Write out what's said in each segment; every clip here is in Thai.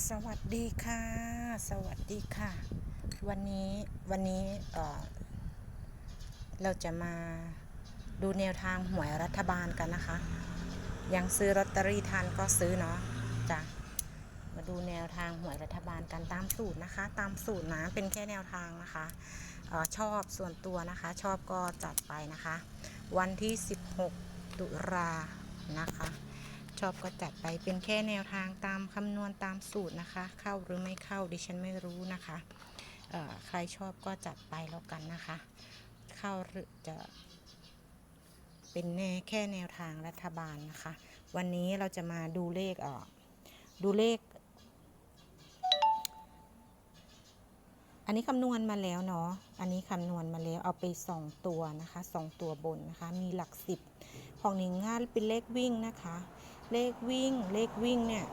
สวัสดีค่ะ สวัสดีค่ะ วันนี้วันนี้เเราจะมาดูแนวทางหวยรัฐบาลกันนะคะ ยังซื้อลอตเตอรี่ทันก็ซื้อเนาะจ้ะมาดูแนวทางหวยรัฐบาลกันตามสูตรนะคะ ตามสูตรนะเป็นแค่แนวทางนะคะออชอบส่วนตัวนะคะ ชอบก็จัดไปนะคะ วันที่ 16 ตุลานะคะ ชอบก็จัดไปเป็นแค่แนวทางตามคำนวณตามสูตรนะคะ เข้าหรือไม่เข้าดิฉันไม่รู้นะคะใครชอบก็จัดไปแล้วกันนะคะ เข้าหรือจะเป็นแน่แค่แนวทางรัฐบาลนะคะ วันนี้เราจะมาดูเลขเออดูเลข อันนี้คำนวณมาแล้วเนาะ อันนี้คำนวณมาแล้วเอาไปสองตัวนะคะสองตัวบนนะคะ มีหลักสิบของหนิงง่าเป็นเลขวิ่งนะคะ เลขวิ่ง เลขวิ่งเนี่ย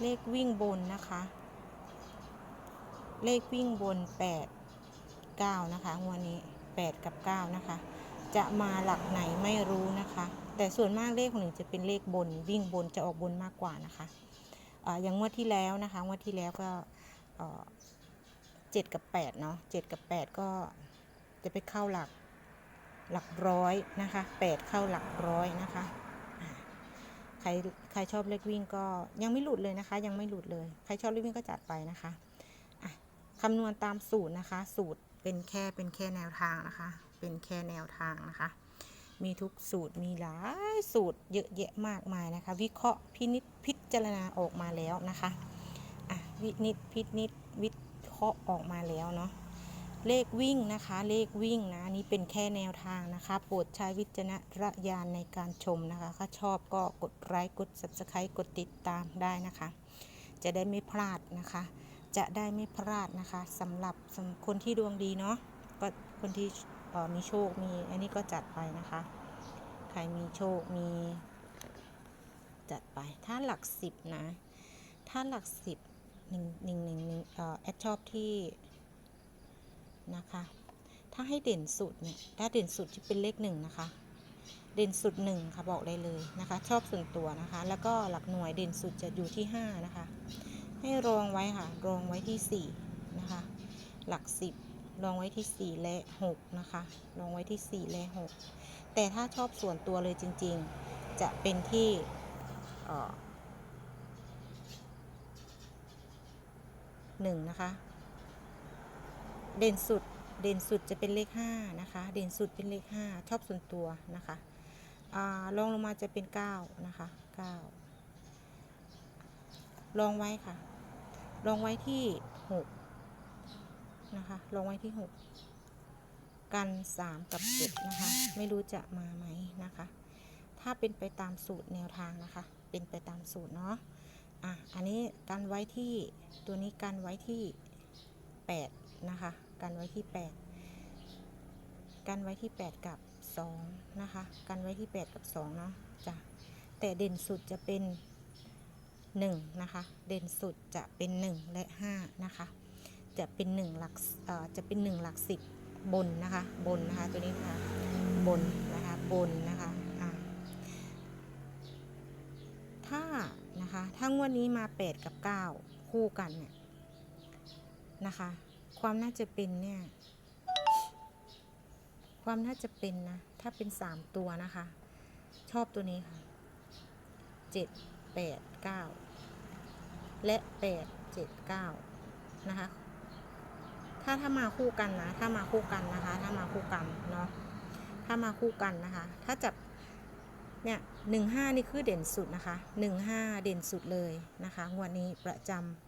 เลขวิ่งบนนะคะ เลขวิ่งบน 8 9 นะคะงวดนี้ 8 กับ 9 นะคะ จะมาหลักไหนไม่รู้นะคะ แต่ส่วนมากเลขของหนึ่งจะเป็นเลขบน วิ่งบนจะออกบนมากกว่านะคะอ่าอย่างงวดที่แล้วนะคะงวดที่แล้วก็เอ่อ7กับ8เนาะ7กับ8ก็จะไปเข้าหลักหลักร้อยนะคะ8เข้าหลักร้อยนะคะ ใครใครชอบเลขวิ่งก็ยังไม่หลุดเลยนะคะ ยังไม่หลุดเลย ใครชอบเลขวิ่งก็จัดไปนะคะอะคำนวณตามสูตรนะคะ สูตรเป็นแค่เป็นแค่แนวทางนะคะ เป็นแค่แนวทางนะคะ มีทุกสูตรมีหลายสูตรเยอะแยะมากมายนะคะ วิเคราะห์พินิจพิจารณาออกมาแล้วนะคะอะวินิจพินิจวิเคราะห์ออกมาแล้วเนาะ เลขวิ่งนะคะ เลขวิ่งนะนี่เป็นแค่แนวทางนะคะโปรดใช้วิจารณญาณในการชมนะคะถ้าชอบก็กดไลค์กด subscribe กดติดตามได้นะคะ จะได้ไม่พลาดนะคะ จะได้ไม่พลาดนะคะสำหรับคนที่ดวงดีเนาะก็คนที่มีโชคมีอันนี้ก็จัดไปนะคะ ใครมีโชคมี จัดไปถ้าหลักสิบนะ ถ้าหลักสิบหนึ่งหนึ่งหนึ่งหนึ่งแอดชอบที่ นะคะ ถ้าให้เด่นสุดเนี่ยถ้าเด่นสุดจะเป็นเลขหนึ่งนะคะ เด่นสุดหนึ่งค่ะบอกได้เลยนะคะ ชอบส่วนตัวนะคะ แล้วก็หลักหน่วยเด่นสุดจะอยู่ที่ห้านะคะ ให้รองไว้ค่ะ รองไว้ที่สี่นะคะ หลักสิบรองไว้ที่สี่และหกนะคะ รองไว้ที่สี่และหกแต่ถ้าชอบส่วนตัวเลยจริง ๆ จะเป็นที่เอ่อหนึ่งนะคะ เด่นสุดเด่นสุดจะเป็นเลข5นะคะ เด่นสุดเป็นเลข 5 ชอบส่วนตัวนะคะอ่ารองลงมาจะเป็น9นะคะ9ลองไว้ค่ะ ลองไว้ที่6นะคะ ลองไว้ที่ 6 กัน 3 กับ7นะคะ ไม่รู้จะมาไหมนะคะ ถ้าเป็นไปตามสูตรแนวทางนะคะ เป็นไปตามสูตรเนาะ อะ อันนี้กันไว้ที่ตัวนี้กันไว้ที่ 8 นะคะ กันไว้ที่ 8 กันไว้ที่ 8 กับ 2 นะคะ กันไว้ที่ 8 กับ 2 เนาะจ้ะแต่เด่นสุดจะเป็น 1 นะคะ เด่นสุดจะเป็น 1 และ 5 นะคะ จะเป็น1หลักจะเป็น 1 หลัก 10 บนนะคะ บนนะคะ ตัวนี้นะคะบนนะคะ บนนะคะถ้านะคะถ้างวดนี้มา 8 กับ 9 คู่กันเนี่ยนะคะ ความน่าจะเป็นเนี่ย ความน่าจะเป็นนะ ถ้าเป็นสามตัวนะคะ ชอบตัวนี้ค่ะเจ็ดแปดเก้าและแปดเจ็ดเก้านะคะ ถ้าถ้ามาคู่กันนะ ถ้ามาคู่กันนะคะ ถ้ามาคู่กันเนาะ ถ้ามาคู่กันนะคะ ถ้าจับเนี่ยหนึ่งห้านี่คือเด่นสุดนะคะหนึ่งห้าเด่นสุดเลยนะคะงวดนี้ประจำ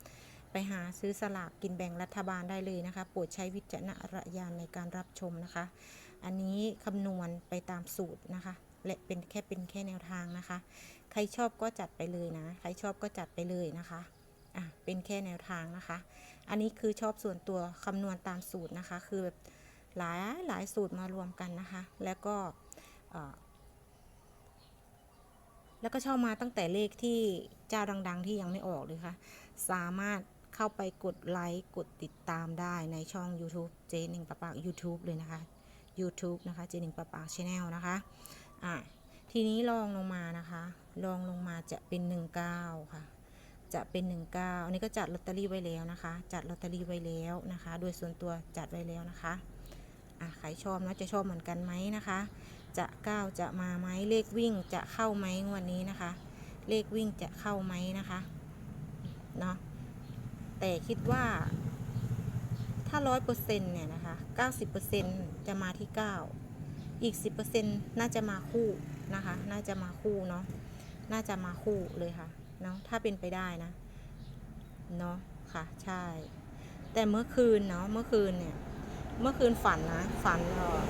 ไปหาซื้อสลากกินแบ่งรัฐบาลได้เลยนะคะ โปรดใช้วิจารณญาณในการรับชมนะคะ อันนี้คำนวณไปตามสูตรนะคะ และเป็นแค่เป็นแค่แนวทางนะคะ ใครชอบก็จัดไปเลยนะ ใครชอบก็จัดไปเลยนะคะอะเป็นแค่แนวทางนะคะ อันนี้คือชอบส่วนตัวคำนวณตามสูตรนะคะ คือแบบหลายหลายสูตรมารวมกันนะคะ แล้วก็แล้วก็ชอบมาตั้งแต่เลขที่เจ้าดัง ๆ ที่ยังไม่ออกเลยค่ะ สามารถ เข้าไปกดไลค์กดติดตามได้ในช่อง YouTube เจนิงปะปาก YouTube เลยนะคะ YouTube นะคะเจนิงปะปากชาแนลนะคะอะทีนี้ลองลงมานะคะลองลงมาจะเป็น 19 ค่ะ จะเป็น 19อันนี้ก็จัดลอตเตอรี่ไว้แล้วนะคะ จัดลอตเตอรี่ไว้แล้วนะคะ โดยส่วนตัวจัดไว้แล้วนะคะอะใครชอบนะจะชอบเหมือนกันไหมนะคะ จะ9จะมาไหมเลขวิ่งจะเข้าไหมวันนี้นะคะ เลขวิ่งจะเข้าไหมนะคะเนาะ แต่คิดว่า ถ้าร้อยเปอร์เซ็นต์เนี่ยนะคะเก้าสิบเปอร์เซ็นต์จะมาที่เก้าอีกสิบเปอร์เซ็นต์น่าจะมาคู่นะคะ น่าจะมาคู่เนาะน่าจะมาคู่เลยค่ะเนาะถ้าเป็นไปได้นะเนาะค่ะใช่ แต่เมื่อคืนเนาะเมื่อคืนเนี่ย เมื่อคืนฝันนะ ฝันเออ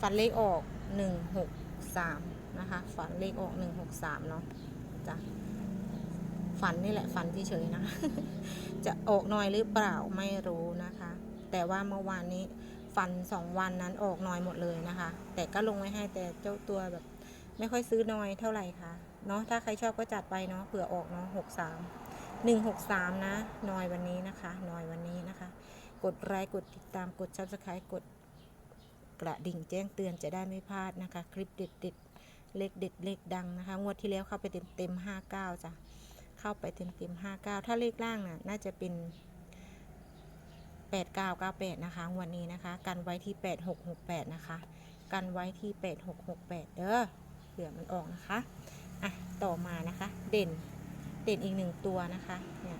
ฝันเลขออกหนึ่งหกสาม นะคะ ฝันเลขออกหนึ่งหกสามเนาะจ้ะฝันนี่แหละฝันเฉยๆนะ จะออกน่อยหรือเปล่าไม่รู้นะคะ แต่ว่าเมื่อวานนี้ฝันสองวันนั้นออกน่อยหมดเลยนะคะ แต่ก็ลงไว้ให้แต่เจ้าตัวแบบ ไม่ค่อยซื้อน้อยเท่าไหร่ค่ะเนาะถ้าใครชอบก็จัดไปเนาะเผื่อออกเนาะหกสามหนึ่งหกสามนะนอยวันนี้นะคะนอยวันนี้นะคะ กดไลค์กดติดตามกด subscribe กดกระดิ่งแจ้งเตือนจะได้ไม่พลาดนะคะ คลิปเด็ดเด็ดๆ เลขเด็ดเลขดังนะคะ งวดที่แล้วเข้าไปเต็มเต็มห้าเก้าจ้ะ เข้าไปเต็มเต็มห้าเก้าถ้าเลขล่างน่ะน่าจะเป็นแปดเก้าเก้าแปดนะคะงวันนี้นะคะ กันไว้ที่แปดหกหกแปดนะคะ กันไว้ที่แปดหกหกแปดเด้อเผื่อมันออกนะคะ อะ ต่อมานะคะ เด่น เด่นอีกหนึ่งตัวนะคะ เนี่ย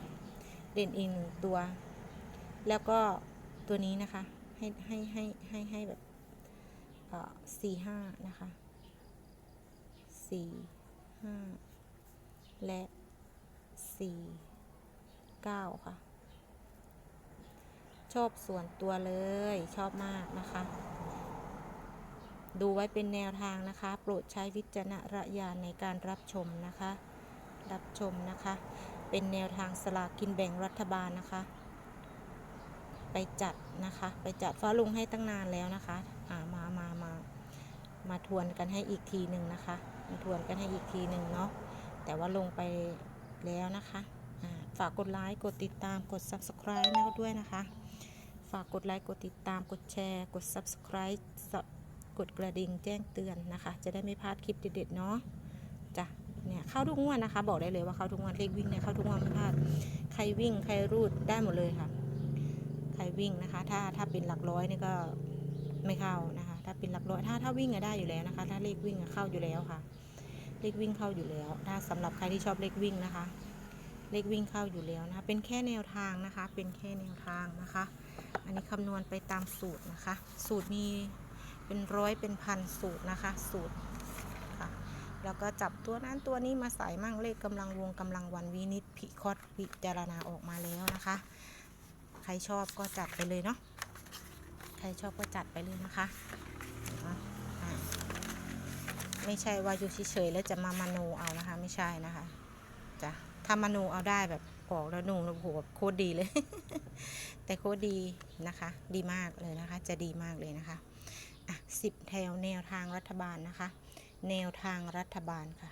เด่นอีกหนึ่งตัว แล้วก็ตัวนี้นะคะ ให้ให้ให้ให้ให้แบบสี่ห้านะคะ สี่ห้าและสี่เก้าค่ะ ชอบส่วนตัวเลยชอบมากนะคะ ดูไว้เป็นแนวทางนะคะ โปรดใช้วิจารณญาณในการรับชมนะคะ รับชมนะคะ เป็นแนวทางสลากกินแบ่งรัฐบาลนะคะ ไปจัดนะคะ ไปจัดฟ้าลุงให้ตั้งนานแล้วนะคะ อ่ามามามามาทวนกันให้อีกทีหนึ่งนะคะ มาทวนกันให้อีกทีหนึ่งเนาะแต่ว่าลงไปแล้วนะคะฝากกดไลค์กดติดตามกด subscribe นะด้วยนะคะ ฝากกดไลค์กดติดตามกดแชร์ กด subscribe กดกระดิ่งแจ้งเตือนนะคะ จะได้ไม่พลาดคลิปเด็ดๆเนาะจ้ะเนี่ยเข้าทุกงวดนะคะ บอกได้เลยว่าเข้าทุกงวดเลขวิ่งเนี่ยเข้าทุกงวดไม่พลาดใครวิ่งใครรูดได้หมดเลยค่ะ ใครวิ่งนะคะ ถ้าถ้าเป็นหลักร้อยนี่ก็ไม่เข้า เป็นหลักร้อยถ้าถ้าวิ่งอะได้อยู่แล้วนะคะ ถ้าเลขวิ่งอะเข้าอยู่แล้วค่ะ เลขวิ่งเข้าอยู่แล้ว ถ้าสำหรับใครที่ชอบเลขวิ่งนะคะ เลขวิ่งเข้าอยู่แล้วนะะเป็นแค่แนวทางนะคะ เป็นแค่แนวทางนะคะ อันนี้คำนวณไปตามสูตรนะคะ สูตรมีเป็นร้อยเป็นพันสูตรนะคะ สูตรค่ะแล้วก็จับตัวนั้นตัวนี้มาใส่มั่งเลขกำลังวงกำลังวันวินิจพิคอดพิจารณาออกมาแล้วนะคะ ใครชอบก็จัดไปเลยเนาะใครชอบก็จัดไปเลยนะคะ อะอะไม่ใช่ว่าอยู่เฉยๆแล้วจะมามโนเอานะคะ ไม่ใช่นะคะจ้ะถ้ามโนเอาได้แบบออกแล้วหนูโอ้โหโคตรดีเลย แต่โคตรดีนะคะ ดีมากเลยนะคะ จะดีมากเลยนะคะอะสิบแถวแนวทางรัฐบาลนะคะ แนวทางรัฐบาลค่ะ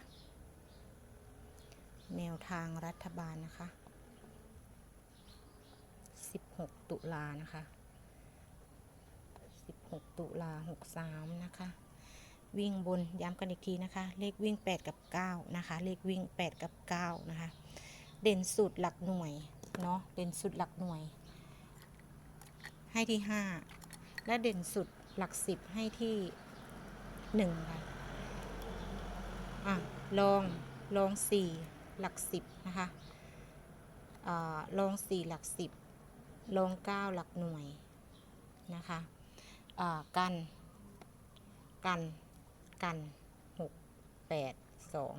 แนวทางรัฐบาลนะคะสิบหกตุลานะคะ สิบหกตุลาหกสามนะคะ วิ่งบนย้ำกันอีกทีนะคะ เลขวิ่ง 8 กับ 9 นะคะ เลขวิ่ง 8 กับ 9 นะคะ เด่นสุดหลักหน่วย เนาะเด่นสุดหลักหน่วย ให้ที่ 5 และเด่นสุดหลัก 10 ให้ที่1ค่ะอะลองลอง 4 หลัก 10 นะคะอ่ลอง 4 หลัก 10 ลอง 9 หลักหน่วยนะคะ กัน กัน กันหกแปดสอง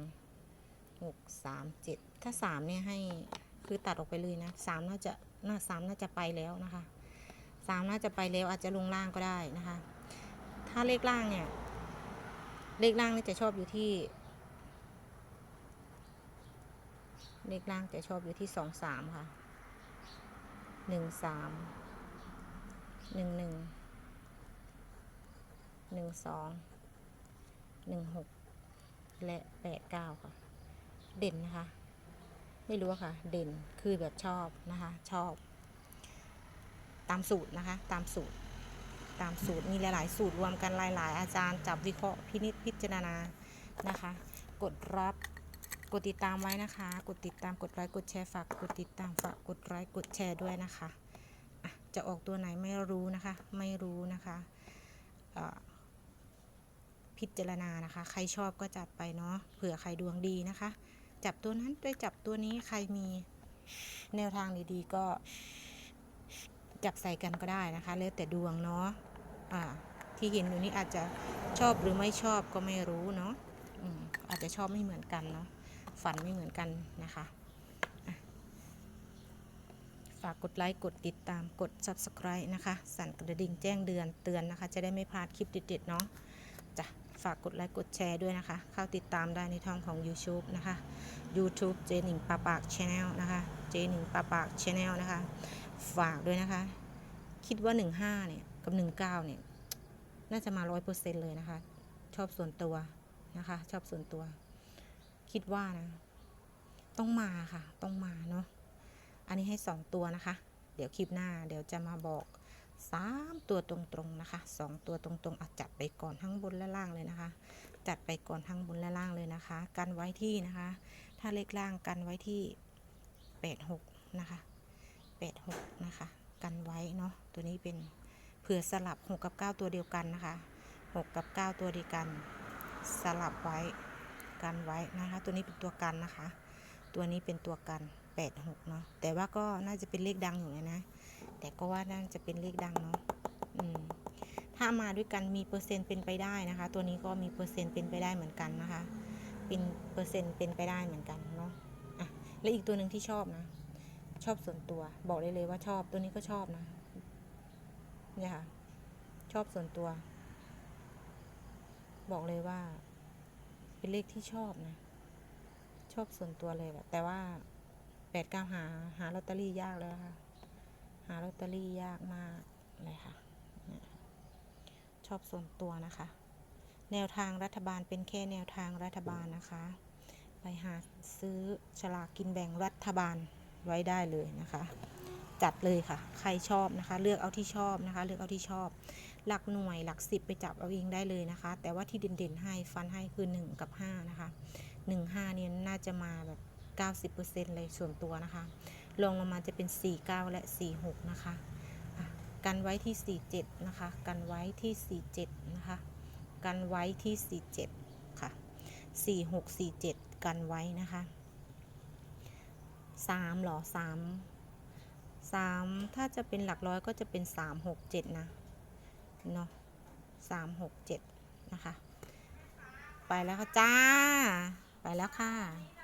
หกสามเจ็ดถ้าสามเนี่ยให้คือตัดออกไปเลยนะสามน่าจะน่าสามน่าจะไปแล้วนะคะสามน่าจะไปแล้วอาจจะลงล่างก็ได้นะคะ ถ้าเลขล่างเนี่ยเลขล่างนี่จะชอบอยู่ที่ เลขล่างจะชอบอยู่ที่สองสามค่ะหนึ่งสามหนึ่งหนึ่ง หนึ่งสองหนึ่งหกและแปดเก้าค่ะ เด่นนะคะ ไม่รู้ค่ะ เด่นคือแบบชอบนะคะ ชอบ ตามสูตรนะคะ ตามสูตร ตามสูตรมีหลาย ๆ สูตรรวมกันหลาย ๆ อาจารย์จับวิเคราะห์พินิจพิจารณานะคะ กดรับกดติดตามไว้นะคะ กดติดตามกดไลค์กดแชร์ฝากกดติดตามฝากกดไลค์กดแชร์ด้วยนะคะะจะออกตัวไหนไม่รู้นะคะ ไม่รู้นะคะ พิจารณานะคะ ใครชอบก็จัดไปเนาะเผื่อใครดวงดีนะคะ จับตัวนั้นด้วยจับตัวนี้ใครมีแนวทางดีๆ ก็จับใส่กันก็ได้นะคะ แล้วแต่ดวงเนาะอ่าที่เห็นอยู่นี้อาจจะชอบหรือไม่ชอบก็ไม่รู้เนาะอืมอาจจะชอบไม่เหมือนกันเนาะฝันไม่เหมือนกันนะคะฝากกดไลค์ กดติดตามกด subscribe นะคะ สั่นกระดิ่งแจ้งเตือนเตือนนะคะ จะได้ไม่พลาดคลิปเด็ดๆเนาะ ฝากกดไลค์กดแชร์ด้วยนะคะ เข้าติดตามได้ในช่องของ YouTube นะคะ YouTube เจหนิงปาปากชาแนลนะคะ เจหนิงปาปากชาแนลนะคะ ฝากด้วยนะคะ คิดว่า 15 เนี่ย กับ 19 เนี่ย น่าจะมา 100%เลยนะคะ ชอบส่วนตัวนะคะ ชอบส่วนตัว คิดว่านะ ต้องมาค่ะ ต้องมาเนาะ อันนี้ให้ 2 ตัวนะคะ เดี๋ยวคลิปหน้า เดี๋ยวจะมาบอก 3 ตัวตรงๆนะคะ 2 ตัวตรงๆอจัดไปก่อนทั้งบนและล่างเลยนะคะ จัดไปก่อนทั้งบนและล่างเลยนะคะ กันไว้ที่นะคะ ถ้าเลขล่างกันไว้ที่ 86 นะคะ 86 นะคะ กันไว้เนาะตัวนี้เป็นเผื่อสลับ 6 กับ 9 ตัวเดียวกันนะคะ 6 กับ 9 ตัวเดียวกัน สลับไว้กันไว้นะคะ ตัวนี้เป็นตัวกันนะคะ ตัวนี้เป็นตัวกัน 86 เนาะแต่ว่าก็น่าจะเป็นเลขดังอยู่นะนะ แต่ก็ว่าน่าจะเป็นเลขดังเนาะถ้ามาด้วยกันมีเปอร์เซ็นต์เป็นไปได้นะคะ ตัวนี้ก็มีเปอร์เซ็นต์เป็นไปได้เหมือนกันนะคะ เป็นเปอร์เซ็นต์เป็นไปได้เหมือนกันเนาะอะและอีกตัวหนึ่งที่ชอบนะ ชอบส่วนตัว บอกได้เลยว่าชอบตัวนี้ก็ชอบนะเนี่ยค่ะ ชอบส่วนตัว บอกเลยว่า เป็นเลขที่ชอบนะ ชอบส่วนตัวเลยแบบแต่ว่าแปดเก้าหาหาลอตเตอรี่ยากแล้วค่ะ หาลอตเตอรี่ยากมากเลยค่ะ ชอบส่วนตัวนะคะ แนวทางรัฐบาลเป็นแค่แนวทางรัฐบาลนะคะ ไปหาซื้อฉลากกินแบ่งรัฐบาลไว้ได้เลยนะคะ จัดเลยค่ะ ใครชอบนะคะ เลือกเอาที่ชอบนะคะ เลือกเอาที่ชอบ หลักหน่วยหลักสิบไปจับเอาเองได้เลยนะคะ แต่ว่าที่เด่นๆให้ฟันให้คือ 1 กับ 5 นะคะ 1 5เนี่ยน่าจะมาแบบ90%เลยส่วนตัวนะคะ ลงลงมาจะเป็น 49 และ 46 นะคะะกันไว้ที่ 47 นะคะ กันไว้ที่ 47 นะคะ กันไว้ที่ 47 ค่ะ 46 47 กันไว้นะคะ 3 หรอ 3 3 ถ้าจะเป็นหลักร้อยก็จะเป็น 3 6 7 นะ เนาะ3 6 7 นะคะ ไปแล้วค่ะจ้า ไปแล้วค่ะ